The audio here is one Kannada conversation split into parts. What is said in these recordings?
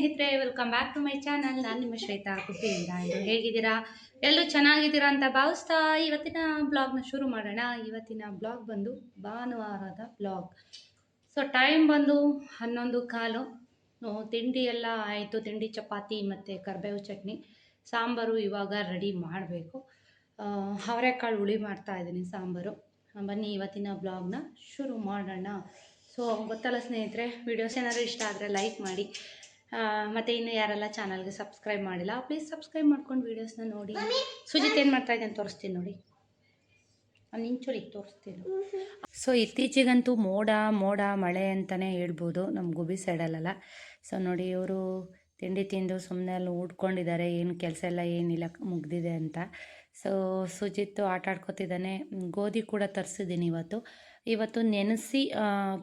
ಸ್ನೇಹಿತರೆ welcome back to my channel ನಾನು ನಿಮ್ಮ ಶ್ವೇತಾ ಕುಟ್ಟಿಯಿಂದ. ಇದು ಹೇಗಿದ್ದೀರಾ? ಎಲ್ಲರೂ ಚೆನ್ನಾಗಿದ್ದೀರಾ ಅಂತ ಭಾವಿಸ್ತಾ ಇವತ್ತಿನ ಬ್ಲಾಗ್ನ ಶುರು ಮಾಡೋಣ. ಇವತ್ತಿನ ಬ್ಲಾಗ್ ಬಂದು ಭಾನುವಾರದ ಬ್ಲಾಗ್ ಸೊ ಟೈಮ್ ಬಂದು ಹನ್ನೊಂದು ಕಾಲು. ತಿಂಡಿ ಎಲ್ಲ ಆಯಿತು. ತಿಂಡಿ, ಚಪಾತಿ ಮತ್ತು ಕರ್ಬೇವು ಚಟ್ನಿ. ಸಾಂಬಾರು ಇವಾಗ ರೆಡಿ ಮಾಡಬೇಕು. ಅವರೆಕಾಳು ಹುಳಿ ಮಾಡ್ತಾ ಇದ್ದೀನಿ ಸಾಂಬಾರು. ಬನ್ನಿ ಇವತ್ತಿನ ಬ್ಲಾಗ್ನ ಶುರು ಮಾಡೋಣ. ಸೊ ಗೊತ್ತಲ್ಲ ಸ್ನೇಹಿತರೆ ವಿಡಿಯೋಸ್ ಏನಾದರೂ ಇಷ್ಟ ಆದರೆ ಲೈಕ್ ಮಾಡಿ. ಮತ್ತೆ ಇನ್ನು ಯಾರೆಲ್ಲ ಚಾನಲ್ಗೆ ಸಬ್ಸ್ಕ್ರೈಬ್ ಮಾಡಿಲ್ಲ ಪ್ಲೀಸ್ ಸಬ್ಸ್ಕ್ರೈಬ್ ಮಾಡ್ಕೊಂಡು ವೀಡಿಯೋಸ್ನ ನೋಡಿ. ಸುಜಿತ್ ಏನು ಮಾಡ್ತಾ ಇದ್ದೀನಿ ತೋರಿಸ್ತೀನಿ ನೋಡಿ. ನಾನು ಇಂಚೂರಿಗೆ ತೋರಿಸ್ತೀನಿ ಸೊ ಇತ್ತೀಚೆಗಂತೂ ಮೋಡ ಮೋಡ ಮಳೆ ಅಂತಲೇ ಹೇಳ್ಬೋದು ನಮ್ಮ ಗುಬಿ ಸೈಡಲ್ಲೆಲ್ಲ ಸೊ ನೋಡಿ ಇವರು ತಿಂಡಿ ತಿಂದು ಸುಮ್ಮನೆ ಅಲ್ಲಿ ಉಟ್ಕೊಂಡಿದ್ದಾರೆ ಏನು ಕೆಲಸ ಎಲ್ಲ ಏನಿಲ್ಲ ಮುಗ್ದಿದೆ ಅಂತ. ಸೊ ಸುಜಿತ್ ಆಟ ಆಡ್ಕೊತಿದ್ದಾನೆ. ಗೋಧಿ ಕೂಡ ತರಿಸಿದ್ದೀನಿ ಇವತ್ತು. ಇವತ್ತು ನೆನೆಸಿ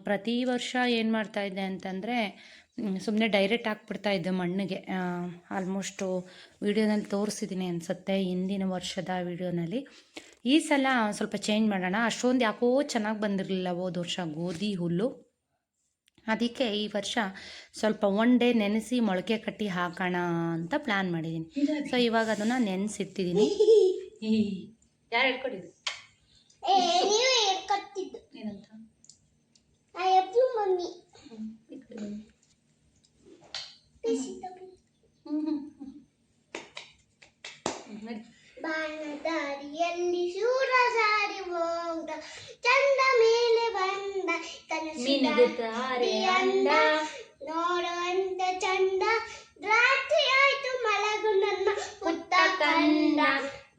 ಪ್ರತಿ ವರ್ಷ ಏನು ಮಾಡ್ತಾಯಿದ್ದೆ ಅಂತಂದರೆ ಸುಮ್ಮನೆ ಡೈರೆಕ್ಟ್ ಹಾಕ್ಬಿಡ್ತಾ ಇದ್ದೆ ಮಣ್ಣಿಗೆ. ಆಲ್ಮೋಸ್ಟು ವೀಡಿಯೋನಲ್ಲಿ ತೋರಿಸಿದ್ದೀನಿ ಅನಿಸುತ್ತೆ ಹಿಂದಿನ ವರ್ಷದ ವೀಡಿಯೋನಲ್ಲಿ ಈ ಸಲ ಸ್ವಲ್ಪ ಚೇಂಜ್ ಮಾಡೋಣ. ಅಷ್ಟೊಂದು ಯಾಕೋ ಚೆನ್ನಾಗಿ ಬಂದಿರಲಿಲ್ಲ ಹೋದ ವರ್ಷ ಗೋಧಿ ಹುಲ್ಲು. ಅದಕ್ಕೆ ಈ ವರ್ಷ ಸ್ವಲ್ಪ ಒನ್ ಡೇ ನೆನೆಸಿ ಮೊಳಕೆ ಕಟ್ಟಿ ಹಾಕೋಣ ಅಂತ ಪ್ಲ್ಯಾನ್ ಮಾಡಿದ್ದೀನಿ ಸೊ ಇವಾಗ ಅದನ್ನು ನೆನೆಸಿಟ್ಟಿದ್ದೀನಿ ಯಾರು ಹೇಳ್ಕೊಟ್ಟಿದ್ದು? ಏನಂತ? ಬಾಣದಾರಿಯಲ್ಲಿ ಶೂರ ಸಾರಿ ಹೋದ ಚಂದ ಮೇಲೆ ಬಂದ ಕನಸಿನ. ನೋಡುವಂತ ಚಂದ. ರಾತ್ರಿ ಆಯ್ತು ಮಲಗು ನನ್ನ ಪುಟ್ಟ ಕಂದ.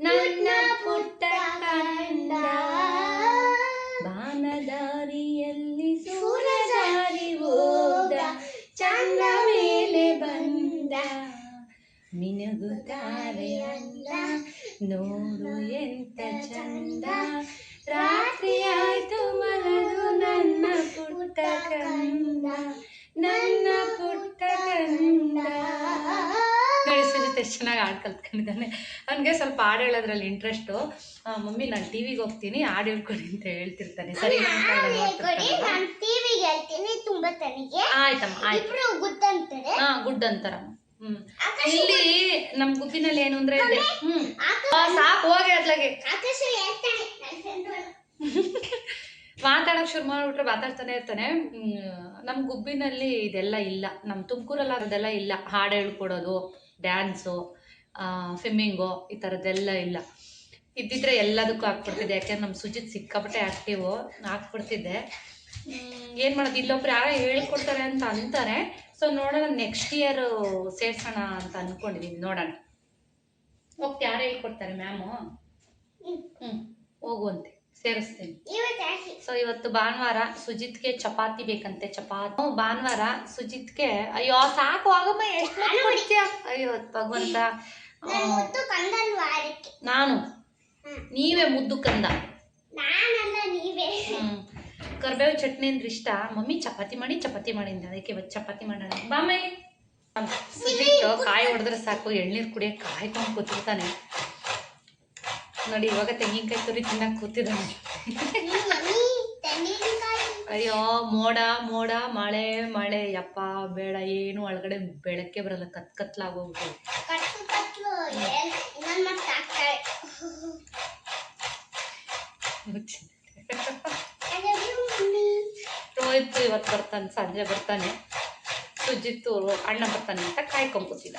ನನ್ನ ಮಿನುಗುತ್ತಾರೆ ಅಂದ ನೋಡು ಎಂತ ಚಂದ. ರಾತ್ರಿ ಆಯ್ತು ಮಲಗು ನನ್ನ ಪುಟ್ಟ ಕಂದ. ನನ್ನ ಪುಟ್ಟ ಕಂದ. ಎಷ್ಟು ಚೆನ್ನಾಗಿ ಹಾಡು ಕಲ್ತ್ಕೊಂಡಿದ್ದಾನೆ. ಅವನಿಗೆ ಸ್ವಲ್ಪ ಹಾಡು ಹೇಳೋದ್ರಲ್ಲಿ ಇಂಟ್ರೆಸ್ಟು ಮಮ್ಮಿ ನಾನು ಟಿ ವಿಗೆ ಹೋಗ್ತೀನಿ ಹಾಡು ಹೇಳ್ಕೊಡಿ ಅಂತ ಹೇಳ್ತಿರ್ತಾನೆ. ಸರಿ ಆಯ್ತಮ್ಮ ಆಯ್ತು ಗುಡ್ ಗುದ್ದಂತಾರೆ ಹಾ ಗುಡ್ ಅಂತಾರ ಹ್ಮ್ ಆಕಾಶ ಇಲ್ಲಿ ನಮ್ ಗುಬ್ಬಿನಲ್ಲಿ ಏನು ಅಂದ್ರೆ ಸಾಕು ಹೋಗಿ ಅದ್ಲಾಗೆ. ಮಾತಾಡಕ್ ಶುರು ಮಾಡ್ಬಿಟ್ರೆ ಮಾತಾಡ್ತಾನೆ ಇರ್ತಾನೆ. ಹ್ಮ್, ನಮ್ ಗುಬ್ಬಿನಲ್ಲಿ ಇದೆಲ್ಲ ಇಲ್ಲ. ನಮ್ ತುಮಕೂರಲ್ಲಿ ಅದೆಲ್ಲ ಇಲ್ಲ. ಹಾಡು ಹೇಳ್ಕೊಡೋದು ಡ್ಯಾನ್ಸು ಸ್ವಿಮ್ಮಿಂಗು ಈ ಥರದ್ದೆಲ್ಲ ಇಲ್ಲ. ಇದ್ದಿದ್ರೆ ಎಲ್ಲದಕ್ಕೂ ಹಾಕ್ಬಿಡ್ತಿದ್ದೆ. ಯಾಕೆಂದ್ರೆ ನಮ್ಮ ಸುಜಿತ್ ಸಿಕ್ಕಾಪಟ್ಟೆ ಆ್ಯಕ್ಟಿವು ಹಾಕ್ಬಿಡ್ತಿದ್ದೆ. ಏನು ಮಾಡೋದು? ಇಲ್ಲೊಬ್ರು ಯಾರೋ ಹೇಳ್ಕೊಡ್ತಾರೆ ಅಂತ ಅಂತಾರೆ. ಸೊ ನೋಡೋಣ ನೆಕ್ಸ್ಟ್ ಇಯರ್ ಸೇರ್ಸೋಣ ಅಂತ ಅಂದ್ಕೊಂಡಿದ್ದೀನಿ ನೋಡೋಣ. ಓಕೆ ಯಾರು ಹೇಳ್ಕೊಡ್ತಾರೆ ಮ್ಯಾಮು. ಹ್ಞೂ ಹೋಗುವಂತೆ ಸೇರಿಸ್ತೀನಿ. ಸೊ ಇವತ್ತು ಭಾನುವಾರ ಸುಜಿತ್ಗೆ ಚಪಾತಿ ಬೇಕಂತೆ. ಚಪಾತಿ. ಭಾನುವಾರ ಸುಜಿತ್ಗೆ ಅಯ್ಯೋ ಸಾಕು ಆಗಮ್ಮ ಎಷ್ಟು ಕೊಡ್ತೀಯ? ಅಯ್ಯೋ ಭಗವಂತ. ನಾನು ನೀವೇ ಮುದ್ದು ಕಂದ? ನೀವೇ. ಹ್ಮ್. ಕರ್ಬೇವು ಚಟ್ನಿ ಅಂದ್ರೆ ಇಷ್ಟ. ಮಮ್ಮಿ ಚಪಾತಿ ಮಾಡಿ ಚಪಾತಿ ಮಾಡಿ ಅಂತ ಅದಕ್ಕೆ ಇವತ್ತು ಚಪಾತಿ ಮಾಡೋಣ. ಬಾಮೈ. ಸುಜಿತ್ ಕಾಯಿ ಹೊಡೆದ್ರೆ ಸಾಕು ಎಳ್ನೀರು ಕುಡಿಯೋಕೆ ಕಾಯ್ಕೊಂಡು ಕೂತಿರ್ತಾನೆ. ನೋಡಿ ಇವಾಗ ತೆಂಗಿನಕಾಯಿ ತುರಿ ತಿನ್ನಕ್ಕೆ ಕೂತಿದ್ದಾನೆ. ಅಯ್ಯೋ ಮೋಡ ಮೋಡ ಮಳೆ ಮಳೆ. ಯಪ್ಪ ಬೇಡ. ಏನು ಒಳಗಡೆ ಬೆಳಕ್ಕೆ ಬರಲ್ಲ. ಕತ್ ಕತ್ಲಾಗೋಗ್ಬಿಟ್ಟು. ಕಟ್ಲು ಕಟ್ಲು ಏನ್ ಇನ್ನೊಂದು ಮತ್ತೆ ಹಾಕ್ತಾಳೆ I love you, mummy Rohit ಇವತ್ತು ಬರ್ತಾನೆ ಸಂಜೆ ಬರ್ತಾನೆ. ಸುಜಿತ್ತು ಅಣ್ಣ ಬರ್ತಾನೆ ಅಂತ ಕಾಯ್ಕೊಂಬತ್ತಿದ್ದ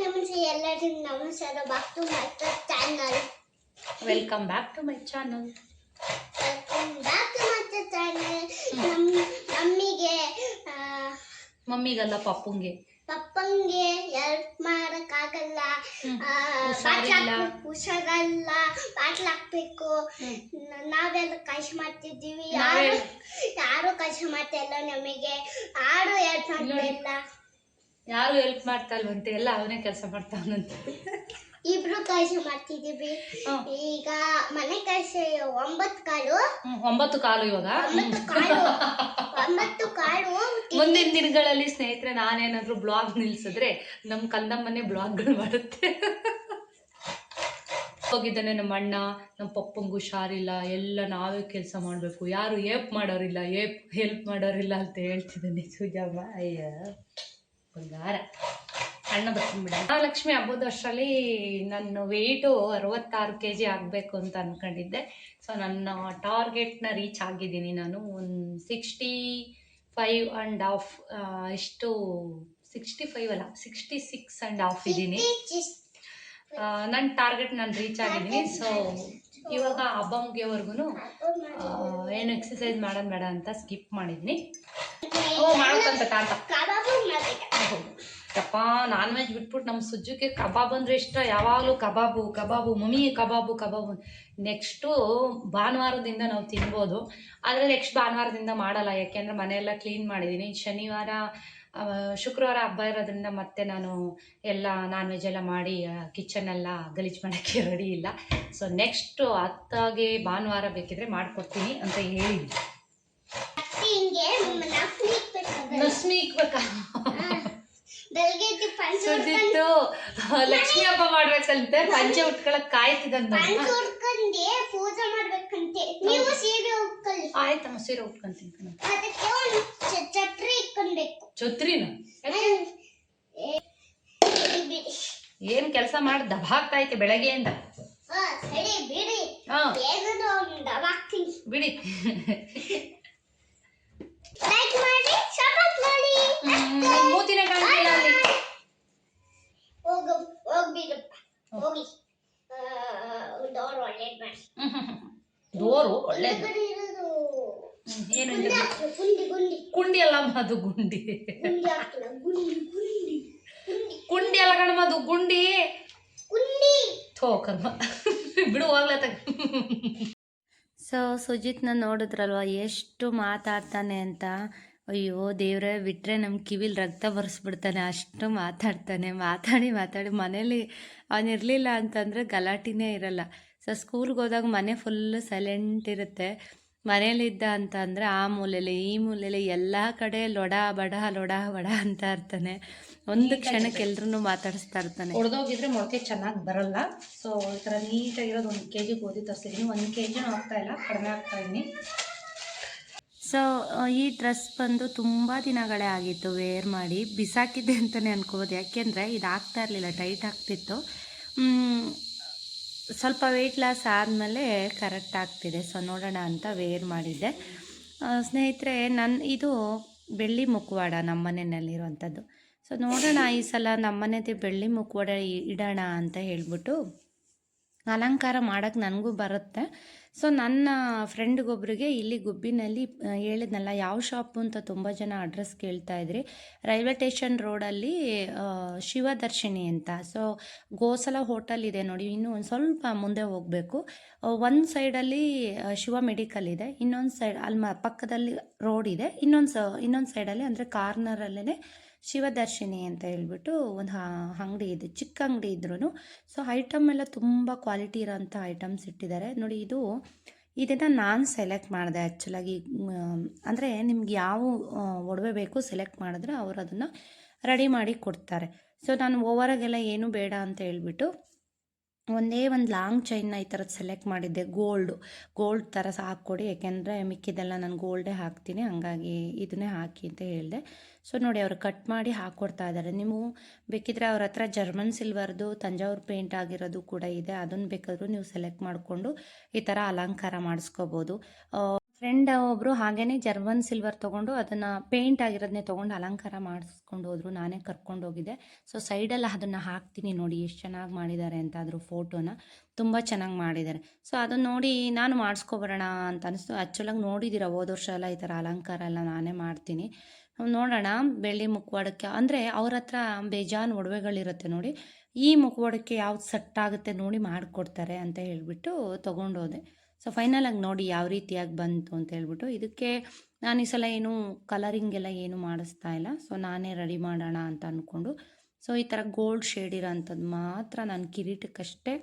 ನಮಸ್ತೆ ಎಲ್ಲರಿಗೂ ನಮಸ್ಕಾರ. Back to my channel welcome back to my channel welcome back to my channel ನಮ್ಮ ಮಮ್ಮಿಗೆ ಮಮ್ಮಿಗಲ್ಲ ಪಪ್ಪಂಗೆ. ಪಪ್ಪಂಗೆ ಹೆಲ್ಪ್ ಮಾಡಕ್ಕಾಗಲ್ಲ ಹ್ಮ್. ಆ, ಹುಷಾರಿಲ್ಲ. ಬಾಟ್ಲ್ ಹಾಕ್ಬೇಕು, ನಾವೆಲ್ಲ ಕಷ್ಟ ಮಾಡ್ತಿದ್ದೀವಿ. ಯಾರು ಯಾರು ಕಷ್ಟ ಮಾಡ್ತಾ ಇಲ್ಲ ನಮಗೆ. ಯಾರು ಹೆಲ್ಪ್ ಮಾಡ್ತಾ ಇಲ್ಲ. ಯಾರು ಹೆಲ್ಪ್ ಮಾಡ್ತಾ ಇಲ್ವಂತೆ? ಎಲ್ಲ ಅವನೇ ಕೆಲಸ ಮಾಡ್ತಾವನಂತೆ. ಇಬ್ರು ಕೆಲಸ ಮಾಡ್ತಿದೀವಿ. ಈಗ ಮನೆ ಕೆಲಸ ಒಂಬತ್ತು ಕಾಳು. ಹ್ಮ್, ಒಂಬತ್ತು ಕಾಲು ಇವಾಗ? ಒಂಬತ್ತು ಕಾಳು. ಒಂಬತ್ತು ಕಾಳು ಮುಂದಿನ ದಿನಗಳಲ್ಲಿ ಸ್ನೇಹಿತರೆ ನಾನೇನಾದ್ರೂ ಬ್ಲಾಗ್ ನಿಲ್ಸಿದ್ರೆ ನಮ್ಮ ಕಂದಮ್ಮನೆ ಬ್ಲಾಗ್ಗಳು ಬರುತ್ತೆ ಹೋಗಿದ್ದಾನೆ ನಮ್ಮ ಅಣ್ಣ ನಮ್ಮ ಪಪ್ಪಂಗೂ ಹುಷಾರಿಲ್ಲ ಎಲ್ಲ ನಾವೇ ಕೆಲಸ ಮಾಡಬೇಕು. ಯಾರು ಏಪ್ ಮಾಡೋರಿಲ್ಲ ಏಪ್ ಹೆಲ್ಪ್ ಮಾಡೋರಿಲ್ಲ ಅಂತ ಹೇಳ್ತಿದ್ದಾನೆ. ಸೂಜಮ್ಮ ಅಯ್ಯ ಬಂಗಾರ. ಅಣ್ಣ ಬರ್ಕೊಂಡ್ಬಿಡ ಮಹಾಲಕ್ಷ್ಮಿ ಹಬ್ಬದ ವರ್ಷದಲ್ಲಿ ನನ್ನ ವೆಯ್ಟು ಅರವತ್ತಾರು ಕೆ ಜಿ ಆಗಬೇಕು ಅಂತ ಅಂದ್ಕೊಂಡಿದ್ದೆ ಸೊ ನನ್ನ ಟಾರ್ಗೆಟ್ನ ರೀಚ್ ಆಗಿದ್ದೀನಿ ನಾನು. ಒಂದು ಸಿಕ್ಸ್ಟಿ ಫೈವ್ ಆ್ಯಂಡ್ ಹಾಫ್ ಇಷ್ಟು ಸಿಕ್ಸ್ಟಿ ಫೈವ್ ಅಲ್ಲ ಸಿಕ್ಸ್ಟಿ ಸಿಕ್ಸ್ ಆ್ಯಂಡ್ ಹಾಫ್ ಇದ್ದೀನಿ ನನ್ನ ಟಾರ್ಗೆಟ್ ನಾನು ರೀಚ್ ಆಗಿದ್ದೀನಿ. ಸೊ ಇವಾಗ ಹಬ್ಬ ಮುಗಿಯೋವರೆಗೂ ಏನು ಎಕ್ಸಸೈಸ್ ಮಾಡೋದು ಬೇಡ ಅಂತ ಸ್ಕಿಪ್ ಮಾಡಿದ್ನಿ. ಓ ಮಾಡೋಕ್ಕಂತ ತಾತ. ಯಪ್ಪ ನಾನ್ ವೆಜ್ ಬಿಟ್ಬಿಟ್ಟು ನಮ್ಮ ಸುಜ್ಜುಗೆ ಕಬಾಬ್ ಅಂದ್ರೆ ಇಷ್ಟ. ಯಾವಾಗಲೂ ಕಬಾಬು ಕಬಾಬು ಮಮ್ಮಿ ಕಬಾಬು ಕಬಾಬು ನೆಕ್ಸ್ಟು ಭಾನುವಾರದಿಂದ ನಾವು ತಿನ್ಬೋದು. ಆದರೆ ನೆಕ್ಸ್ಟ್ ಭಾನುವಾರದಿಂದ ಮಾಡಲ್ಲ ಯಾಕೆಂದರೆ ಮನೆಯೆಲ್ಲ ಕ್ಲೀನ್ ಮಾಡಿದ್ದೀನಿ ಶನಿವಾರ ಶುಕ್ರವಾರ ಹಬ್ಬ ಇರೋದ್ರಿಂದ ಮತ್ತೆ ನಾನು ಎಲ್ಲ ನಾನ್ ವೆಜ್ ಎಲ್ಲ ಮಾಡಿ ಕಿಚನ್ ಎಲ್ಲ ಗಲೀಜು ಮಾಡೋಕ್ಕೆ ರೆಡಿ ಇಲ್ಲ. ಸೊ ನೆಕ್ಸ್ಟು ಅತ್ತಾಗೆ ಭಾನುವಾರ ಬೇಕಿದ್ರೆ ಮಾಡಿಕೊಡ್ತೀನಿ ಅಂತ ಹೇಳಿದ್ವಿ. ಸುಜಿತ್ತು ಲಕ್ಷ್ಮಿ ಹಬ್ಬ ಮಾಡ್ಬೇಕಂತೆ ಪಂಚೆ ಉಟ್ಕೊಳಕ್ ಕಾಯ್ತಿದಂತ ಉಟ್ಕೊಂಡೆ ಪೂಜೆ ಮಾಡ್ಬೇಕಂತೆ. ನೀವು ಸೀರೆ ಉಟ್ಕೊಳ್ಳಿ. ಆಯ್ತಮ್ಮ ಸೀರೆ ಉಟ್ಕೊಂತೀನಿ ಅದಕ್ಕೆ ಒಂದು ಛತ್ರಿ ಇಟ್ಕೊಳ್ಬೇಕು. ಛತ್ರಿನ? ಏನ್ ಕೆಲಸ ಮಾಡಿ ದಬಾಕ್ತಾ ಐತೆ ಬೆಳಗ್ಗೆಯಿಂದ. ಸರಿ ಬಿಡಿ. ಬಿಡಿ. ಲೈಕ್ ಮಾಡಿ ಸಪೋರ್ಟ್ ಮಾಡಿ. ಮೂತಿನ ಕಾಣ್ತಿಲ್ಲ ಅಲ್ಲಿ. ಹೋಗ ಹೋಗ್ಬಿಡಪ್ಪ ಹೋಗಿ. ಡೋರ್ ಒಳ್ಳೇದು ಮಾಡಿ. ಡೋರು ಒಳ್ಳೇದು ಏನು ಗುಂಡಿ ಗುಂಡಿ ಕುಂಡಿ ಅಲ್ಲ ಅದು ಗುಂಡಿ. ಗುಂಡಿ ಹಾಕ್ತೀನಿ ಗುಂಡಿ ಗುಂಡಿ ಗುಂಡಿ ಕುಂಡಿ ಅಲ್ಲ ಕಣಮ್ಮ ಅದು ಗುಂಡಿ. ಗುಂಡಿ ಥೋ ಕರ್ಮ. ಬಿಡು ಹೋಗ್ಲತ್ತ ಸೊ ಸುಜಿತ್ನ ನೋಡಿದ್ರಲ್ವ ಎಷ್ಟು ಮಾತಾಡ್ತಾನೆ ಅಂತ. ಅಯ್ಯೋ ದೇವ್ರೆ ಬಿಟ್ಟರೆ ನಮ್ಮ ಕಿವಿಲಿ ರಕ್ತ ಬರ್ಸ್ಬಿಡ್ತಾನೆ. ಅಷ್ಟು ಮಾತಾಡ್ತಾನೆ. ಮಾತಾಡಿ ಮಾತಾಡಿ. ಮನೇಲಿ ಅವನಿರಲಿಲ್ಲ ಅಂತಂದರೆ ಗಲಾಟಿನೇ ಇರಲ್ಲ. ಸೊ ಸ್ಕೂಲ್ಗೆ ಹೋದಾಗ ಮನೆ ಫುಲ್ ಸೈಲೆಂಟ್ ಇರುತ್ತೆ. ಮನೇಲಿದ್ದ ಅಂತ ಅಂದರೆ ಆ ಮೂಲೆಯಲ್ಲಿ ಈ ಮೂಲೆಯಲ್ಲಿ ಎಲ್ಲ ಕಡೆ ಲೊಡ ಬಡ ಲೊಡ ಬಡ ಅಂತ ಇರ್ತಾನೆ. ಒಂದು ಕ್ಷಣಕ್ಕೆ ಎಲ್ರೂ ಮಾತಾಡಿಸ್ತಾ ಇರ್ತಾನೆ. ಹೊಡೆದೋಗಿದ್ರೆ ಮೊಳಕೆ ಚೆನ್ನಾಗಿ ಬರಲ್ಲ. ಸೊ ಈ ಥರ ನೀಟಾಗಿರೋದು ಒಂದು ಕೆ ಜಿ ಗೋಧಿ ತರಿಸಿದ್ದೀನಿ ಒಂದು ಕೆ ಜಿನೂ ಆಗ್ತಾ ಇಲ್ಲ. ಕಡಿಮೆ ಆಗ್ತಾ ಇದ್ದೀನಿ ಸೊ ಈ ಡ್ರೆಸ್ ಬಂದು ತುಂಬ ದಿನಗಳೇ ಆಗಿತ್ತು ವೇರ್ ಮಾಡಿ. ಬಿಸಾಕಿದ್ದೆ ಅಂತಲೇ ಅನ್ಕೋಬೋದು. ಯಾಕೆಂದರೆ ಇದು ಆಗ್ತಾ ಇರಲಿಲ್ಲ ಟೈಟ್ ಆಗ್ತಿತ್ತು. ಸ್ವಲ್ಪ ವೆಯ್ಟ್ ಲಾಸ್ ಆದಮೇಲೆ ಕರೆಕ್ಟ್ ಆಗ್ತಿದೆ. ಸೊ ನೋಡೋಣ ಅಂತ ವೇರ್ ಮಾಡಿದ್ದೆ. ಸ್ನೇಹಿತರೆ ನನ್ನ ಇದು ಬೆಳ್ಳಿ ಮುಖವಾಡ ನಮ್ಮ ಮನೆಯಲ್ಲಿರುವಂಥದ್ದು. ಸೊ ನೋಡೋಣ ಈ ಸಲ ನಮ್ಮನೆದೇ ಬೆಳ್ಳಿ ಮುಖವಾಡ ಇಡೋಣ ಅಂತ ಹೇಳ್ಬಿಟ್ಟು ಅಲಂಕಾರ ಮಾಡೋಕ್ಕೆ ನನಗೂ ಬರುತ್ತೆ. ಸೊ ನನ್ನ ಫ್ರೆಂಡ್ಗೊಬ್ರಿಗೆ ಇಲ್ಲಿ ಗುಬ್ಬಿನಲ್ಲಿ ಹೇಳಿದ್ನಲ್ಲ, ಯಾವ ಶಾಪು ಅಂತ ತುಂಬ ಜನ ಅಡ್ರೆಸ್ ಕೇಳ್ತಾ ಇದ್ರಿ. ರೈಲ್ವೆ ಸ್ಟೇಷನ್ ರೋಡಲ್ಲಿ ಶಿವದರ್ಶಿನಿ ಅಂತ. ಸೊ ಗೋಸಲ ಹೋಟೆಲ್ ಇದೆ ನೋಡಿ, ಇನ್ನೂ ಒಂದು ಸ್ವಲ್ಪ ಮುಂದೆ ಹೋಗಬೇಕು. ಒಂದು ಸೈಡಲ್ಲಿ ಶಿವ ಮೆಡಿಕಲ್ ಇದೆ, ಇನ್ನೊಂದು ಸೈಡ್ ಅಲ್ಲಿ ಪಕ್ಕದಲ್ಲಿ ರೋಡ್ ಇದೆ, ಇನ್ನೊಂದು ಸ, ಇನ್ನೊಂದು ಸೈಡಲ್ಲಿ ಅಂದರೆ ಕಾರ್ನರಲ್ಲೇ ಶಿವದರ್ಶಿನಿ ಅಂತ ಹೇಳ್ಬಿಟ್ಟು ಒಂದು ಅಂಗಡಿ ಇದೆ, ಚಿಕ್ಕ ಅಂಗಡಿ ಇದ್ರೂ ಸೊ ಐಟಮ್ ಎಲ್ಲ ತುಂಬ ಕ್ವಾಲಿಟಿ ಇರೋಂಥ ಐಟಮ್ಸ್ ಇಟ್ಟಿದ್ದಾರೆ. ನೋಡಿ, ಇದು, ಇದನ್ನು ನಾನು ಸೆಲೆಕ್ಟ್ ಮಾಡಿದೆ ಆ್ಯಕ್ಚುಲಾಗಿ ಅಂದರೆ ನಿಮ್ಗೆ ಯಾವ ಒಡವೆ ಬೇಕು ಸೆಲೆಕ್ಟ್ ಮಾಡಿದ್ರೆ ಅವರು ಅದನ್ನು ರೆಡಿ ಮಾಡಿ ಕೊಡ್ತಾರೆ. ಸೊ ನಾನು ಓವರಾಗೆಲ್ಲ ಏನೂ ಬೇಡ ಅಂತ ಹೇಳ್ಬಿಟ್ಟು ಒಂದೇ ಒಂದು ಲಾಂಗ್ ಚೈನ್ನ ಈ ಥರದ್ದು ಸೆಲೆಕ್ಟ್ ಮಾಡಿದ್ದೆ ಗೋಲ್ಡು ಗೋಲ್ಡ್ ಥರ ಹಾಕ್ಕೊಡಿ, ಯಾಕೆಂದರೆ ಮಿಕ್ಕಿದೆಲ್ಲ ನಾನು ಗೋಲ್ಡೇ ಹಾಕ್ತೀನಿ, ಹಂಗಾಗಿ ಇದನ್ನೇ ಹಾಕಿ ಅಂತ ಹೇಳಿದೆ. ಸೊ ನೋಡಿ ಅವರು ಕಟ್ ಮಾಡಿ ಹಾಕ್ಕೊಡ್ತಾ ಇದ್ದಾರೆ. ನೀವು ಬೇಕಿದ್ರೆ ಅವ್ರ ಹತ್ರ ಜರ್ಮನ್ ಸಿಲ್ವರ್ದು ತಂಜಾವೂರು ಪೇಂಟ್ ಆಗಿರೋದು ಕೂಡ ಇದೆ. ಅದನ್ನು ಬೇಕಾದರೂ ನೀವು ಸೆಲೆಕ್ಟ್ ಮಾಡಿಕೊಂಡು ಈ ಥರ ಅಲಂಕಾರ ಮಾಡಿಸ್ಕೋಬೋದು. ಫ್ರೆಂಡ್ ಒಬ್ಬರು ಹಾಗೇನೆ ಜರ್ಮನ್ ಸಿಲ್ವರ್ ತೊಗೊಂಡು ಅದನ್ನು ಪೇಂಟ್ ಆಗಿರೋದನ್ನೇ ತೊಗೊಂಡು ಅಲಂಕಾರ ಮಾಡಿಸ್ಕೊಂಡು ಹೋದ್ರು. ನಾನೇ ಕರ್ಕೊಂಡು ಹೋಗಿದ್ದೆ. ಸೊ ಸೈಡಲ್ಲಿ ಅದನ್ನು ಹಾಕ್ತೀನಿ ನೋಡಿ ಎಷ್ಟು ಚೆನ್ನಾಗಿ ಮಾಡಿದ್ದಾರೆ ಅಂತ ಅದ್ರ ಫೋಟೋನ ತುಂಬ ಚೆನ್ನಾಗಿ ಮಾಡಿದ್ದಾರೆ. ಸೊ ಅದನ್ನು ನೋಡಿ ನಾನು ಮಾಡಿಸ್ಕೊಬರೋಣ ಅಂತ ಅನಿಸ್ತು. ಆ್ಯಕ್ಚುಲಾಗಿ ನೋಡಿದ್ದೀರಾ ಹೋದ ವರ್ಷ ಎಲ್ಲ ಈ ಥರ ಅಲಂಕಾರ ಎಲ್ಲ ನಾನೇ ಮಾಡ್ತೀನಿ. ನೋಡೋಣ ಬೆಳ್ಳಿ ಮುಖವಾಡಕ್ಕೆ ಅಂದರೆ ಅವ್ರ ಹತ್ರ ಬೇಜಾನ್ ಒಡವೆಗಳಿರುತ್ತೆ ನೋಡಿ. ಈ ಮುಖವಾಡಕ್ಕೆ ಯಾವ್ದು ಸೆಟ್ ಆಗುತ್ತೆ ನೋಡಿ ಮಾಡಿಕೊಡ್ತಾರೆ ಅಂತ ಹೇಳಿಬಿಟ್ಟು ತೊಗೊಂಡೋದೆ. ಸೊ ಫೈನಲಾಗಿ ನೋಡಿ ಯಾವ ರೀತಿಯಾಗಿ ಬಂತು ಅಂತ ಹೇಳ್ಬಿಟ್ಟು ಇದಕ್ಕೆ ನಾನು ಈ ಸಲ ಏನು ಕಲರಿಂಗ್ ಎಲ್ಲ ಏನು ಮಾಡಿಸ್ತಾ ಇಲ್ಲ. ಸೊ ನಾನೇ ರೆಡಿ ಮಾಡೋಣ ಅಂತ ಅಂದ್ಕೊಂಡು ಸೊ ಈ ಥರ ಗೋಲ್ಡ್ ಶೇಡ್ ಇರೋಂಥದ್ದು ಮಾತ್ರ ನಾನು ಕಿರೀಟಕ್ಕಷ್ಟೇ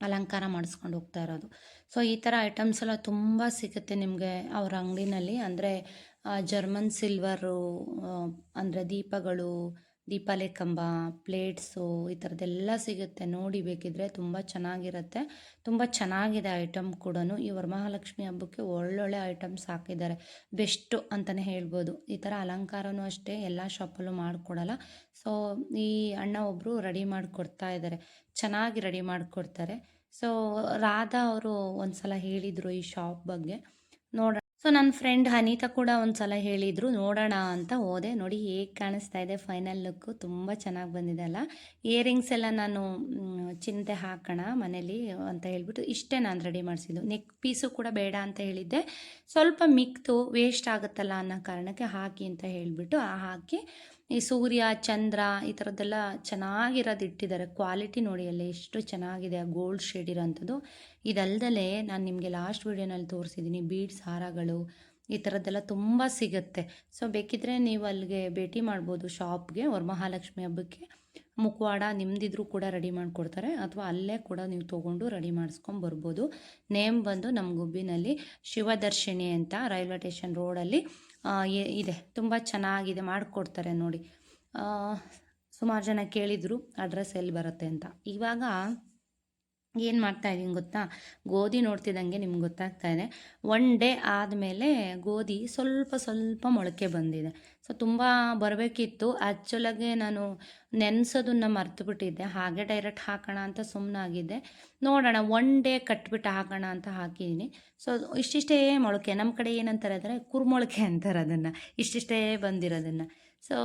ಅಲಂಕಾರ ಮಾಡಿಸ್ಕೊಂಡು ಹೋಗ್ತಾ ಇರೋದು. ಸೊ ಈ ಥರ ಐಟಮ್ಸ್ ಎಲ್ಲ ತುಂಬ ಸಿಗುತ್ತೆ ನಿಮಗೆ ಅವ್ರ ಅಂಗಡಿನಲ್ಲಿ. ಅಂದರೆ ಜರ್ಮನ್ ಸಿಲ್ವರು ಅಂದರೆ ದೀಪಗಳು ದೀಪಾಲೆ ಕಂಬ ಪ್ಲೇಟ್ಸು, ಈ ಥರದ್ದೆಲ್ಲ ಸಿಗುತ್ತೆ. ನೋಡಿ ಬೇಕಿದ್ರೆ ತುಂಬ ಚೆನ್ನಾಗಿರುತ್ತೆ. ತುಂಬ ಚೆನ್ನಾಗಿದೆ ಐಟಮ್ ಕೂಡ ಈ ವರಮಹಾಲಕ್ಷ್ಮಿ ಹಬ್ಬಕ್ಕೆ ಒಳ್ಳೊಳ್ಳೆ ಐಟಮ್ಸ್ ಹಾಕಿದ್ದಾರೆ. ಬೆಸ್ಟು ಅಂತಲೇ ಹೇಳ್ಬೋದು. ಈ ಥರ ಅಲಂಕಾರನೂ ಅಷ್ಟೇ, ಎಲ್ಲ ಶಾಪಲ್ಲೂ ಮಾಡಿಕೊಡಲ್ಲ. ಸೊ, ಈ ಅಣ್ಣ ಒಬ್ಬರು ರೆಡಿ ಮಾಡಿಕೊಡ್ತಾ ಇದ್ದಾರೆ. ಚೆನ್ನಾಗಿ ರೆಡಿ ಮಾಡಿಕೊಡ್ತಾರೆ. ಸೊ, ರಾಧಾ ಅವರು ಒಂದು ಸಲ ಹೇಳಿದರು ಈ ಶಾಪ್ ಬಗ್ಗೆ. ನೋಡೋಣ ಸೊ ನನ್ನ ಫ್ರೆಂಡ್ ಅನಿತಾ ಕೂಡ ಒಂದು ಸಲ ಹೇಳಿದರು, ನೋಡೋಣ ಅಂತ ಹೋದೆ. ನೋಡಿ ಹೇಗೆ ಕಾಣಿಸ್ತಾ ಇದೆ ಫೈನಲ್ ಲುಕ್ಕು ತುಂಬ ಚೆನ್ನಾಗಿ ಬಂದಿದೆ ಅಲ್ಲ. ಇಯರಿಂಗ್ಸ್ ಎಲ್ಲ ನಾನು ಚಿಂತೆ ಹಾಕೋಣ ಮನೇಲಿ ಅಂತ ಹೇಳ್ಬಿಟ್ಟು ಇಷ್ಟೇ ನಾನು ರೆಡಿ ಮಾಡಿಸಿದ್ದು. ನೆಕ್ ಪೀಸು ಕೂಡ ಬೇಡ ಅಂತ ಹೇಳಿದ್ದೆ. ಸ್ವಲ್ಪ ಮಿಕ್ತು ವೇಸ್ಟ್ ಆಗುತ್ತಲ್ಲ ಅನ್ನೋ ಕಾರಣಕ್ಕೆ ಹಾಕಿ ಅಂತ ಹೇಳಿಬಿಟ್ಟು ಹಾಕಿ ಈ ಸೂರ್ಯ, ಚಂದ್ರ ಈ ಥರದ್ದೆಲ್ಲ ಚೆನ್ನಾಗಿರೋದು ಇಟ್ಟಿದ್ದಾರೆ ಕ್ವಾಲಿಟಿ ನೋಡಿ ಅಲ್ಲಿ ಎಷ್ಟು ಚೆನ್ನಾಗಿದೆ ಆ ಗೋಲ್ಡ್ ಶೇಡ್ ಇರೋಂಥದ್ದು. ಇದಲ್ದಲೇ ನಾನು ನಿಮಗೆ ಲಾಸ್ಟ್ ವೀಡಿಯೋನಲ್ಲಿ ತೋರಿಸಿದ್ದೀನಿ ಬೀಡ್ಸ್ ಹಾರಗಳು ಈ ಥರದ್ದೆಲ್ಲ ತುಂಬ ಸಿಗುತ್ತೆ. ಸೊ ಬೇಕಿದ್ರೆ ನೀವು ಅಲ್ಲಿಗೆ ಭೇಟಿ ಮಾಡ್ಬೋದು ಶಾಪ್ಗೆ ವರಮಹಾಲಕ್ಷ್ಮಿ ಹಬ್ಬಕ್ಕೆ. ಮುಖವಾಡ ನಿಮ್ದಿದ್ರೂ ಕೂಡ ರೆಡಿ ಮಾಡಿಕೊಡ್ತಾರೆ, ಅಥವಾ ಅಲ್ಲೇ ಕೂಡ ನೀವು ತೊಗೊಂಡು ರೆಡಿ ಮಾಡಿಸ್ಕೊಂಡು ಬರ್ಬೋದು. ನೇಮ್ ಬಂದು ನಮ್ಮ ಗುಬ್ಬಿನಲ್ಲಿ ಶಿವದರ್ಶಿನಿ ಅಂತ ರೈಲ್ವೆ ಸ್ಟೇಷನ್ ರೋಡಲ್ಲಿ ಇದೆ. ತುಂಬ ಚೆನ್ನಾಗಿದೆ. ಮಾಡಿಕೊಡ್ತಾರೆ ನೋಡಿ. ಸುಮಾರು ಜನ ಕೇಳಿದರು ಅಡ್ರೆಸ್ ಎಲ್ಲಿ ಬರುತ್ತೆ ಅಂತ. ಇವಾಗ ಏನು ಮಾಡ್ತಾ ಇದ್ದೀನಿ ಗೊತ್ತಾ? ಗೋಧಿ ನೋಡ್ತಿದ್ದಂಗೆ ನಿಮ್ಗೆ ಗೊತ್ತಾಗ್ತಾ ಇದೆ. ಒನ್ ಡೇ ಆದಮೇಲೆ ಗೋಧಿ ಸ್ವಲ್ಪ ಸ್ವಲ್ಪ ಮೊಳಕೆ ಬಂದಿದೆ. ಸೊ ತುಂಬ ಬರಬೇಕಿತ್ತು. ಆ್ಯಕ್ಚುಲಾಗೆ ನಾನು ನೆನೆಸೋದನ್ನ ಮರ್ತುಬಿಟ್ಟಿದ್ದೆ. ಹಾಗೆ ಡೈರೆಕ್ಟ್ ಹಾಕೋಣ ಅಂತ ಸುಮ್ಮನಾಗಿದ್ದೆ ನೋಡೋಣ ಒನ್ ಡೇ ಕಟ್ಬಿಟ್ಟು ಹಾಕೋಣ ಅಂತ ಹಾಕಿದ್ದೀನಿ ಸೊ ಇಷ್ಟಿಷ್ಟೇ ಮೊಳಕೆ. ನಮ್ಮ ಕಡೆ ಏನಂತಾರೆ ಅಂದರೆ ಕುರ್ಮೊಳಕೆ ಅಂತಾರೆ ಅದನ್ನು. ಇಷ್ಟಿಷ್ಟೇ ಬಂದಿರೋದನ್ನು. ಸೊ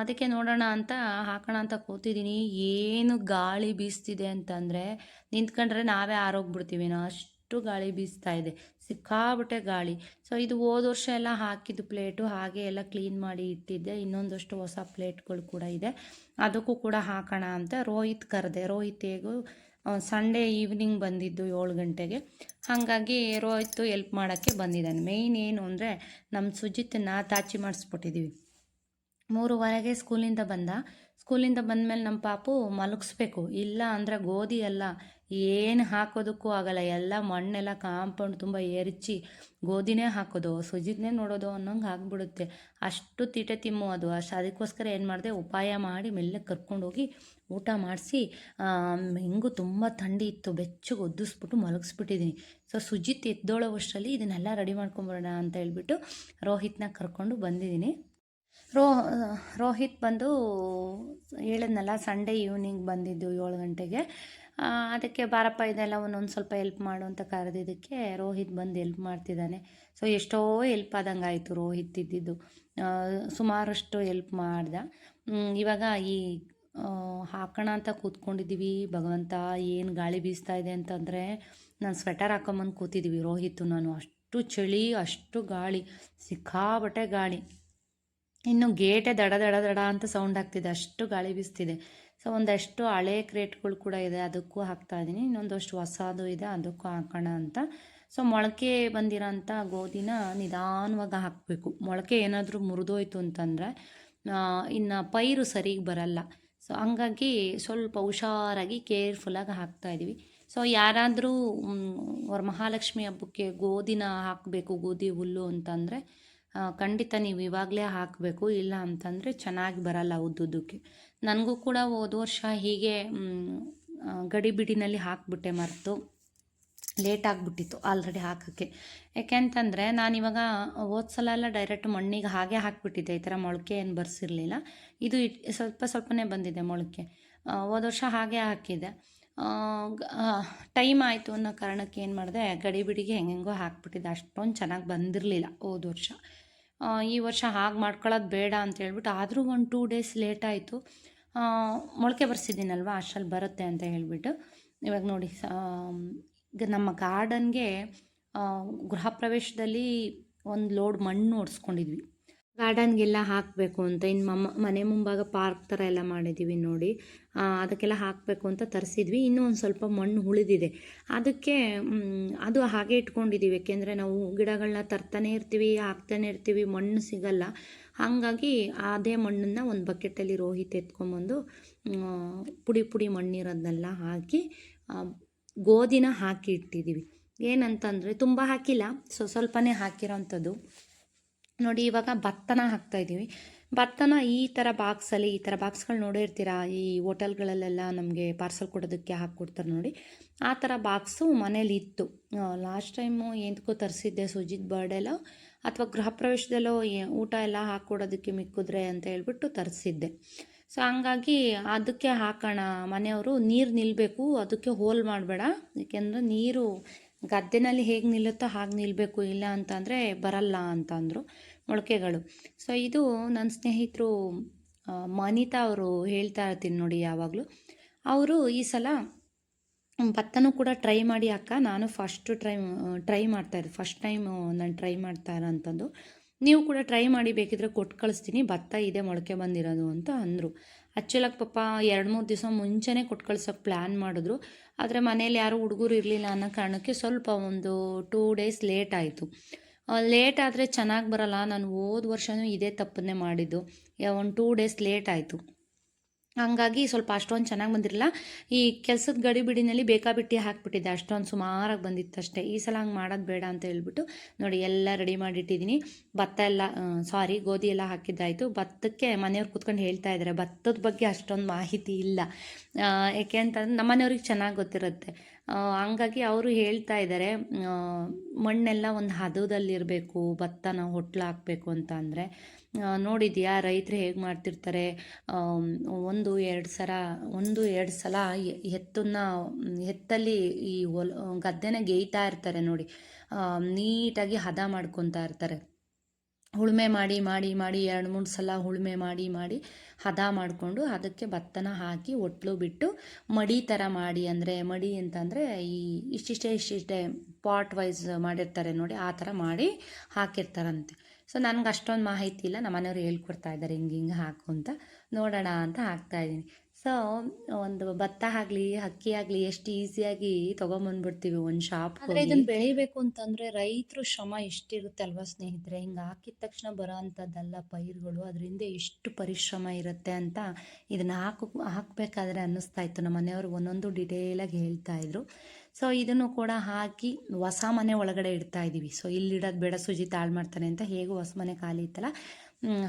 ಅದಕ್ಕೆ ನೋಡೋಣ ಅಂತ ಹಾಕೋಣ ಅಂತ ಕೂತಿದ್ದೀನಿ. ಏನು ಗಾಳಿ ಬೀಸ್ತಿದೆ ಅಂತಂದರೆ ನಿಂತ್ಕೊಂಡ್ರೆ ನಾವೇ ಆರೋಗ್ಬಿಡ್ತೀವಿ. ನಾವು ಅಷ್ಟು ಗಾಳಿ ಬೀಸ್ತಾ ಇದೆ. ಸಿಕ್ಕಾಬಿಟ್ಟೆ ಗಾಳಿ. ಸೊ ಇದು ಹೋದ ವರ್ಷ ಎಲ್ಲ ಹಾಕಿದ್ದು ಪ್ಲೇಟು. ಹಾಗೆ ಎಲ್ಲ ಕ್ಲೀನ್ ಮಾಡಿ ಇಟ್ಟಿದ್ದೆ. ಇನ್ನೊಂದಷ್ಟು ಹೊಸ ಪ್ಲೇಟ್ಗಳು ಕೂಡ ಇದೆ. ಅದಕ್ಕೂ ಕೂಡ ಹಾಕೋಣ ಅಂತ ರೋಹಿತ್ ಕರೆದೆ. ರೋಹಿತ್ ಹೇಗೂ ಸಂಡೇ ಈವ್ನಿಂಗ್ ಬಂದಿದ್ದು ಏಳು ಗಂಟೆಗೆ. ಹಾಗಾಗಿ ರೋಹಿತ್ ಎಲ್ಪ್ ಮಾಡೋಕ್ಕೆ ಬಂದಿದ್ದಾನೆ. ಮೇಯ್ನ್ ಏನು ಅಂದರೆ ನಮ್ಮ ಸುಜಿತನ್ನ ತಾಚಿ ಮಾಡಿಸ್ಬಿಟ್ಟಿದ್ದೀವಿ. ಮೂರುವರೆಗೆ ಸ್ಕೂಲಿಂದ ಬಂದ. ಸ್ಕೂಲಿಂದ ಬಂದಮೇಲೆ ನಮ್ಮ ಪಾಪು ಮಲಗಿಸ್ಬೇಕು. ಇಲ್ಲ ಅಂದರೆ ಗೋಧಿ ಎಲ್ಲ ಏನು ಹಾಕೋದಕ್ಕೂ ಆಗಲ್ಲ. ಎಲ್ಲ ಮಣ್ಣೆಲ್ಲ ಕಾಂಪೌಂಡ್ ತುಂಬ ಎರಚಿ ಗೋಧಿನೇ ಹಾಕೋದು, ಸುಜಿತ್ನೇ ನೋಡೋದು ಅನ್ನೋಂಗೆ ಆಗ್ಬಿಡುತ್ತೆ. ಅಷ್ಟು ತಿಟೆ ತಿಮ್ಮು ಅದು. ಅಷ್ಟು ಅದಕ್ಕೋಸ್ಕರ ಏನು ಮಾಡಿದೆ? ಉಪಾಯ ಮಾಡಿ ಮೆಲ್ಲಗೆ ಕರ್ಕೊಂಡೋಗಿ ಊಟ ಮಾಡಿಸಿ ಹೆಂಗು ತುಂಬ ಥಂಡಿ ಇತ್ತು. ಬೆಚ್ಚಗೆ ಒದ್ದಿಸ್ಬಿಟ್ಟು ಮಲಗಿಸ್ಬಿಟ್ಟಿದ್ದೀನಿ. ಸೊ, ಸುಜಿತ್ ಎದ್ದೋಳೋ ಅಷ್ಟರಲ್ಲಿ ಇದನ್ನೆಲ್ಲ ರೆಡಿ ಮಾಡ್ಕೊಂಬರೋಣ ಅಂತ ಹೇಳ್ಬಿಟ್ಟು ರೋಹಿತ್ನ ಕರ್ಕೊಂಡು ಬಂದಿದ್ದೀನಿ. ರೋ, ರೋಹಿತ್ ಬಂದು ಹೇಳಿದ್ನಲ್ಲ, ಸಂಡೇ ಈವ್ನಿಂಗ್ ಬಂದಿದ್ದು ಏಳು ಗಂಟೆಗೆ. ಅದಕ್ಕೆ ಬಾರಪ್ಪ, ಇದೆಲ್ಲ ಒಂದೊಂದು ಸ್ವಲ್ಪ ಎಲ್ಪ್ ಮಾಡು ಅಂತ ಕರೆದಿದ್ದಕ್ಕೆ ರೋಹಿತ್ ಬಂದು ಎಲ್ಪ್ ಮಾಡ್ತಿದ್ದಾನೆ. ಸೊ ಎಷ್ಟೋ ಎಲ್ಪ್ ಆದಂಗೆ ಆಯಿತು ರೋಹಿತ್ ಇದ್ದಿದ್ದು. ಸುಮಾರಷ್ಟು ಎಲ್ಪ್ ಮಾಡ್ದ. ಇವಾಗ ಈ ಹಾಕೋಣ ಅಂತ ಕೂತ್ಕೊಂಡಿದ್ದೀವಿ. ಭಗವಂತ ಏನು ಗಾಳಿ ಬೀಸ್ತಾ ಇದೆ ಅಂತಂದರೆ ನಾನು ಸ್ವೆಟರ್ ಹಾಕೊಂಬಂದು ಕೂತಿದ್ದೀವಿ ರೋಹಿತ್. ನಾನು ಅಷ್ಟು ಚಳಿ, ಅಷ್ಟು ಗಾಳಿ ಸಿಕ್ಕಾಬಟ್ಟೆ ಗಾಳಿ. ಇನ್ನು ಗೇಟೆ ದಡ ದಡ ದಡ ಅಂತ ಸೌಂಡ್ ಆಗ್ತಿದೆ. ಅಷ್ಟು ಗಾಳಿ ಬೀಸ್ತಿದೆ. ಸೊ ಒಂದಷ್ಟು ಹಳೆ ಕ್ರೇಟ್ಗಳು ಕೂಡ ಇದೆ. ಅದಕ್ಕೂ ಹಾಕ್ತಾ ಇದ್ದೀನಿ ಇನ್ನೊಂದಷ್ಟು ಹೊಸದು ಇದೆ. ಅದಕ್ಕೂ ಹಾಕೋಣ ಅಂತ. ಸೊ ಮೊಳಕೆ ಬಂದಿರೋಂಥ ಗೋಧಿನ ನಿಧಾನವಾಗಿ ಹಾಕಬೇಕು. ಮೊಳಕೆ ಏನಾದರೂ ಮುರಿದೋಯ್ತು ಅಂತಂದರೆ ಇನ್ನು ಪೈರು ಸರಿಗೆ ಬರಲ್ಲ. ಸೊ ಹಂಗಾಗಿ ಸ್ವಲ್ಪ ಹುಷಾರಾಗಿ ಕೇರ್ಫುಲ್ಲಾಗಿ ಹಾಕ್ತಾ ಇದ್ದೀವಿ ಸೊ ಯಾರಾದರೂ ವರಮಹಾಲಕ್ಷ್ಮಿ ಹಬ್ಬಕ್ಕೆ ಗೋಧಿನ ಹಾಕಬೇಕು, ಗೋಧಿ ಹುಲ್ಲು ಅಂತಂದರೆ ಖಂಡಿತ ನೀವು ಇವಾಗಲೇ ಹಾಕಬೇಕು, ಇಲ್ಲ ಅಂತಂದರೆ ಚೆನ್ನಾಗಿ ಬರಲ್ಲ ಉದ್ದುದ್ದಕ್ಕೆ. ನನಗೂ ಕೂಡ ಹೋದ ವರ್ಷ ಹೀಗೆ ಗಡಿಬಿಡಿನಲ್ಲಿ ಹಾಕಿಬಿಟ್ಟೆ ಮರೆತು. ಲೇಟ್ ಆಗಿಬಿಟ್ಟಿತ್ತು ಆಲ್ರೆಡಿ ಹಾಕೋಕ್ಕೆ. ಯಾಕೆಂತಂದರೆ ನಾನಿವಾಗ ಹೋದ ಸಲ ಎಲ್ಲ ಡೈರೆಕ್ಟ್ ಮಣ್ಣಿಗೆ ಹಾಗೆ ಹಾಕಿಬಿಟ್ಟಿದ್ದೆ, ಈ ಥರ ಮೊಳಕೆ ಏನು ಬರ್ಸಿರಲಿಲ್ಲ. ಇದು ಸ್ವಲ್ಪ ಸ್ವಲ್ಪನೇ ಬಂದಿದೆ ಮೊಳಕೆ. ಹೋದ ವರ್ಷ ಹಾಗೆ ಹಾಕಿದೆ ಟೈಮ್ ಆಯಿತು ಅನ್ನೋ ಕಾರಣಕ್ಕೆ ಏನು ಮಾಡಿದೆ ಗಡಿಬಿಡಿಗೆ ಹೆಂಗೆಂಗೋ ಹಾಕ್ಬಿಟ್ಟಿದ್ದೆ. ಅಷ್ಟೊಂದು ಚೆನ್ನಾಗಿ ಬಂದಿರಲಿಲ್ಲ ಹೋದ ವರ್ಷ. ಈ ವರ್ಷ ಹಾಗೆ ಮಾಡ್ಕೊಳ್ಳೋದು ಬೇಡ ಅಂತ ಹೇಳ್ಬಿಟ್ಟು ಆದರೂ ಒಂದು ಟೂ ಡೇಸ್ ಲೇಟ್ ಆಯಿತು. ಮೊಳಕೆ ಬರ್ಸಿದ್ದೀನಲ್ವ? ಅಷ್ಟರಲ್ಲಿ ಬರುತ್ತೆ ಅಂತ ಹೇಳಿಬಿಟ್ಟು. ಇವಾಗ ನೋಡಿ ಈಗ ನಮ್ಮ ಗಾರ್ಡನ್ಗೆ ಗೃಹ ಪ್ರವೇಶದಲ್ಲಿ ಒಂದು ಲೋಡ್ ಮಣ್ಣು ಓಡಿಸ್ಕೊಂಡಿದ್ವಿ ಗಾರ್ಡನ್ಗೆಲ್ಲ ಹಾಕಬೇಕು ಅಂತ. ಇನ್ನು ಮಮ್ಮ ಮನೆ ಮುಂಭಾಗ ಪಾರ್ಕ್ ಥರ ಎಲ್ಲ ಮಾಡಿದ್ದೀವಿ ನೋಡಿ. ಅದಕ್ಕೆಲ್ಲ ಹಾಕಬೇಕು ಅಂತ ತರಿಸಿದ್ವಿ. ಇನ್ನೂ ಒಂದು ಸ್ವಲ್ಪ ಮಣ್ಣು ಉಳಿದಿದೆ. ಅದಕ್ಕೆ ಅದು ಹಾಗೆ ಇಟ್ಕೊಂಡಿದ್ದೀವಿ ಏಕೆಂದರೆ ನಾವು ಗಿಡಗಳನ್ನ ತರ್ತಾನೆ ಇರ್ತೀವಿ, ಹಾಕ್ತಾನೆ ಇರ್ತೀವಿ, ಮಣ್ಣು ಸಿಗಲ್ಲ. ಹಾಗಾಗಿ ಅದೇ ಮಣ್ಣನ್ನು ಒಂದು ಬಕೆಟಲ್ಲಿ ರೋಹಿತ್ ಎತ್ಕೊಂಬಂದು ಪುಡಿ ಪುಡಿ ಮಣ್ಣಿರೋದನ್ನೆಲ್ಲ ಹಾಕಿ ಗೋಧಿನ ಹಾಕಿ ಇಟ್ಟಿದ್ದೀವಿ ಏನಂತಂದರೆ ತುಂಬ ಹಾಕಿಲ್ಲ. ಸೊ, ಸ್ವಲ್ಪನೇ ಹಾಕಿರೋಂಥದ್ದು. ನೋಡಿ, ಇವಾಗ ಭತ್ತನ ಹಾಕ್ತಾ ಇದ್ದೀವಿ. ಭತ್ತನ ಈ ಥರ ಬಾಕ್ಸಲ್ಲಿ ಈ ಥರ ಬಾಕ್ಸ್ಗಳು ನೋಡಿರ್ತೀರಾ ಈ ಹೋಟೆಲ್ಗಳಲ್ಲೆಲ್ಲ ನಮಗೆ ಪಾರ್ಸಲ್ ಕೊಡೋದಕ್ಕೆ ಹಾಕ್ಕೊಡ್ತಾರೆ ನೋಡಿ. ಆ ಥರ ಬಾಕ್ಸು ಮನೇಲಿ ಇತ್ತು ಲಾಸ್ಟ್ ಟೈಮು ಎಂತಕ್ಕೂ ತರಿಸಿದ್ದೆ, ಸುಜಿತ್ ಬರ್ಡೆಲ್ಲ ಅಥವಾ ಗೃಹ ಪ್ರವೇಶದಲ್ಲೋ ಊಟ ಎಲ್ಲ ಹಾಕ್ಕೊಡೋದಕ್ಕೆ ಮಿಕ್ಕಿದ್ರೆ ಅಂತ ಹೇಳ್ಬಿಟ್ಟು ತರಿಸಿದ್ದೆ. ಸೊ ಹಂಗಾಗಿ ಅದಕ್ಕೆ ಹಾಕೋಣ. ಮನೆಯವರು ನೀರು ನಿಲ್ಲಬೇಕು ಅದಕ್ಕೆ ಹೋಲ್ ಮಾಡಬೇಡ. ಏಕೆಂದರೆ ನೀರು ಗದ್ದೆನಲ್ಲಿ ಹೇಗೆ ನಿಲ್ಲುತ್ತೋ ಹಾಗೆ ನಿಲ್ಲಬೇಕು ಇಲ್ಲ ಅಂತಂದರೆ ಬರಲ್ಲ ಅಂತಂದರು ಮೊಳಕೆಗಳು. ಸೊ ಇದು ನನ್ನ ಸ್ನೇಹಿತರು ಮನಿತಾ ಅವರು ಹೇಳ್ತಾ ಇರ್ತೀನಿ ನೋಡಿ ಯಾವಾಗಲೂ. ಅವರು ಈ ಸಲ ಭತ್ತನೂ ಕೂಡ ಟ್ರೈ ಮಾಡಿ ಅಕ್ಕ. ನಾನು ಫಸ್ಟು ಟ್ರೈ ಟ್ರೈ ಮಾಡ್ತಾಯಿದ್ದೆ ಫಸ್ಟ್ ಟೈಮು ನಾನು ಟ್ರೈ ಮಾಡ್ತಾ ಇರೋಂಥದ್ದು ನೀವು ಕೂಡ ಟ್ರೈ ಮಾಡಿ ಬೇಕಿದ್ರೆ ಕೊಟ್ಟು ಕಳಿಸ್ತೀನಿ. ಭತ್ತ ಇದೆ, ಮೊಳಕೆ ಬಂದಿರೋದು ಅಂತ ಅಂದರು. ಆ್ಯಕ್ಚುಲಾಗಿ ಪಾಪ ಎರಡು ಮೂರು ದಿವಸ ಮುಂಚೆನೇ ಕೊಟ್ಟು ಕಳ್ಸೋಕೆ ಪ್ಲ್ಯಾನ್ ಮಾಡಿದ್ರು. ಆದರೆ ಮನೇಲಿ ಯಾರೂ ಹುಡುಗರು ಇರಲಿಲ್ಲ ಅನ್ನೋ ಕಾರಣಕ್ಕೆ ಸ್ವಲ್ಪ ಒಂದು ಟೂ ಡೇಸ್ ಲೇಟ್ ಆಯಿತು. ಲೇಟ್ ಆದರೆ ಚೆನ್ನಾಗಿ ಬರಲ್ಲ. ನಾನು ಹೋದ ವರ್ಷವೂ ಇದೇ ತಪ್ಪನ್ನೇ ಮಾಡಿದ್ದು. ಒಂದು ಟೂ ಡೇಸ್ ಲೇಟ್ ಆಯಿತು. ಹಂಗಾಗಿ ಸ್ವಲ್ಪ ಅಷ್ಟೊಂದು ಚೆನ್ನಾಗಿ ಬಂದಿರಲಿಲ್ಲ. ಈ ಕೆಲಸದ ಗಡಿಬಿಡಿನಲ್ಲಿ ಬೇಕಾಬಿಟ್ಟಿ ಹಾಕ್ಬಿಟ್ಟಿದ್ದೆ. ಅಷ್ಟೊಂದು ಸುಮಾರಾಗಿ ಬಂದಿತ್ತು ಅಷ್ಟೇ. ಈ ಸಲ ಹಂಗೆ ಮಾಡೋದು ಬೇಡ ಅಂತ ಹೇಳ್ಬಿಟ್ಟು ನೋಡಿ ಎಲ್ಲ ರೆಡಿ ಮಾಡಿಟ್ಟಿದ್ದೀನಿ. ಭತ್ತ ಎಲ್ಲ ಸಾರಿ ಗೋಧಿ ಎಲ್ಲ ಹಾಕಿದ್ದಾಯಿತು. ಭತ್ತಕ್ಕೆ ಮನೆಯವ್ರು ಕೂತ್ಕೊಂಡು ಹೇಳ್ತಾ ಇದ್ದಾರೆ ಭತ್ತದ ಬಗ್ಗೆ ಅಷ್ಟೊಂದು ಮಾಹಿತಿ ಇಲ್ಲ. ಯಾಕೆ ಅಂತಂದ್ರೆ ನಮ್ಮ ಮನೆಯವ್ರಿಗೆ ಚೆನ್ನಾಗಿ ಗೊತ್ತಿರುತ್ತೆ. ಹಂಗಾಗಿ ಅವರು ಹೇಳ್ತಾ ಇದ್ದಾರೆ ಮಣ್ಣೆಲ್ಲ ಒಂದು ಹದದಲ್ಲಿರಬೇಕು, ಭತ್ತನ ಹೊಟ್ಲು ಹಾಕಬೇಕು ಅಂತ ಅಂದರೆ. ನೋಡಿದ್ಯಾ? ರೈತರು ಹೇಗೆ ಮಾಡ್ತಿರ್ತಾರೆ? ಒಂದು ಎರಡು ಸಲ ಒಂದು ಎರಡು ಸಲ ಎತ್ತನ್ನ, ಎತ್ತಲ್ಲಿ ಈ ಹೊಲ ಗದ್ದೆನ ಗೇಯ್ತಾ ಇರ್ತಾರೆ ನೋಡಿ. ನೀಟಾಗಿ ಹದ ಮಾಡ್ಕೊತಾ ಇರ್ತಾರೆ. ಉಳುಮೆ ಮಾಡಿ ಮಾಡಿ ಮಾಡಿ, ಎರಡು, ಮೂರು ಸಲ ಉಳುಮೆ ಮಾಡಿ ಮಾಡಿ ಹದ ಮಾಡಿಕೊಂಡು ಅದಕ್ಕೆ ಭತ್ತನ ಹಾಕಿ ಒಟ್ಲು ಬಿಟ್ಟು ಮಡಿ ಥರ ಮಾಡಿ ಅಂದರೆ, ಮಡಿ ಅಂತಂದರೆ ಈ ಇಷ್ಟಿಷ್ಟೇ ಇಷ್ಟಿಷ್ಟೇ ಪಾಟ್ ವೈಸ್ ಮಾಡಿರ್ತಾರೆ ನೋಡಿ, ಆ ಥರ ಮಾಡಿ ಹಾಕಿರ್ತಾರಂತೆ. ಸೊ ನನಗೆ ಅಷ್ಟೊಂದು ಮಾಹಿತಿ ಇಲ್ಲ. ನಮ್ಮ ಮನೆಯವ್ರು ಹೇಳ್ಕೊಡ್ತಾ ಇದ್ದಾರೆ ಹಿಂಗೆ ಹಿಂಗೆ ಹಾಕು ಅಂತ. ನೋಡೋಣ ಅಂತ ಹಾಕ್ತಾ ಇದ್ದೀನಿ. ಸೊ ಒಂದು ಭತ್ತ ಆಗಲಿ ಅಕ್ಕಿ ಆಗಲಿ ಎಷ್ಟು ಈಸಿಯಾಗಿ ತೊಗೊಂಬಂದ್ಬಿಡ್ತೀವಿ ಒಂದು ಶಾಪ್ ಇದನ್ನ ಬೆಳಿಬೇಕು ಅಂತಂದ್ರೆ ರೈತರು ಶ್ರಮ ಎಷ್ಟಿರುತ್ತೆ ಅಲ್ವಾ ಸ್ನೇಹಿತರೆ? ಹಿಂಗೆ ಹಾಕಿದ ತಕ್ಷಣ ಬರೋ ಅಂಥದ್ದಲ್ಲ ಪೈರುಗಳು ಅದರಿಂದ ಎಷ್ಟು ಪರಿಶ್ರಮ ಇರುತ್ತೆ ಅಂತ ಇದನ್ನು ಹಾಕು ಹಾಕಬೇಕಾದ್ರೆ ಅನ್ನಿಸ್ತಾ ಇತ್ತು. ನಮ್ಮ ಮನೆಯವರು ಒಂದೊಂದು ಡಿಟೇಲಾಗಿ ಹೇಳ್ತಾ ಇದ್ರು. ಸೊ ಇದನ್ನು ಕೂಡ ಹಾಕಿ ಹೊಸ ಮನೆ ಒಳಗಡೆ ಇಡ್ತಾ ಇದ್ದೀವಿ ಸೊ ಇಲ್ಲಿ ಇಡೋದು ಬೇಡ, ಸುಜಿತ್ ಹಾಳು ಮಾಡ್ತಾನೆ ಅಂತ ಹೇಗೂ ಹೊಸ ಮನೆ ಖಾಲಿ ಇತ್ತಲ್ಲ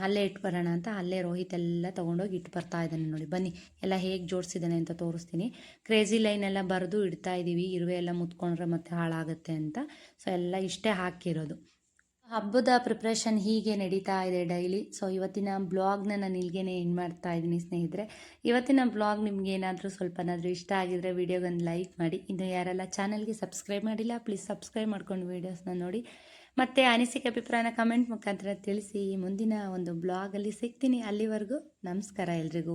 ಅಲ್ಲೇ ಇಟ್ಟು ಬರೋಣ ಅಂತ ಅಲ್ಲೇ ರೋಹಿತ್ ಎಲ್ಲ ತೊಗೊಂಡೋಗಿ ಇಟ್ಟು ಬರ್ತಾ ಇದ್ದಾನೆ ನೋಡಿ. ಬನ್ನಿ, ಎಲ್ಲ ಹೇಗೆ ಜೋಡಿಸಿದ್ದಾನೆ ಅಂತ ತೋರಿಸ್ತೀನಿ. ಕ್ರೇಜಿ ಲೈನ್ ಎಲ್ಲ ಬರೆದು ಇಡ್ತಾ ಇದ್ದೀವಿ ಇರುವೆ ಎಲ್ಲ ಮುತ್ಕೊಂಡ್ರೆ ಮತ್ತೆ ಹಾಳಾಗುತ್ತೆ ಅಂತ. ಸೊ ಎಲ್ಲ ಇಷ್ಟೇ ಹಾಕಿರೋದು. ಹಬ್ಬದ ಪ್ರಿಪ್ರೇಷನ್ ಹೀಗೆ ನಡೀತಾ ಇದೆ ಡೈಲಿ ಸೊ ಇವತ್ತಿನ ಬ್ಲಾಗ್ನ ನಾನು ಇಲ್ಲಿಗೆ ಎಂಡ್ ಮಾಡ್ತಾ ಇದ್ದೀನಿ ಸ್ನೇಹಿತರೆ. ಇವತ್ತಿನ ಬ್ಲಾಗ್ ನಿಮ್ಗೆ ಏನಾದರೂ ಸ್ವಲ್ಪನಾದರೂ ಇಷ್ಟ ಆಗಿದ್ರೆ ವಿಡಿಯೋಗೊಂದು ಲೈಕ್ ಮಾಡಿ. ಇನ್ನು ಯಾರೆಲ್ಲ ಚಾನಲ್ಗೆ ಸಬ್ಸ್ಕ್ರೈಬ್ ಮಾಡಿಲ್ಲ ಪ್ಲೀಸ್ ಸಬ್ಸ್ಕ್ರೈಬ್ ಮಾಡ್ಕೊಂಡು ವೀಡಿಯೋಸ್ನ ನೋಡಿ. ಮತ್ತು ಅನಿಸಿಕೆ ಅಭಿಪ್ರಾಯನ ಕಮೆಂಟ್ ಮುಖಾಂತರ ತಿಳಿಸಿ. ಮುಂದಿನ ಒಂದು ಬ್ಲಾಗಲ್ಲಿ ಸಿಗ್ತೀನಿ. ಅಲ್ಲಿವರೆಗೂ ನಮಸ್ಕಾರ ಎಲ್ರಿಗೂ.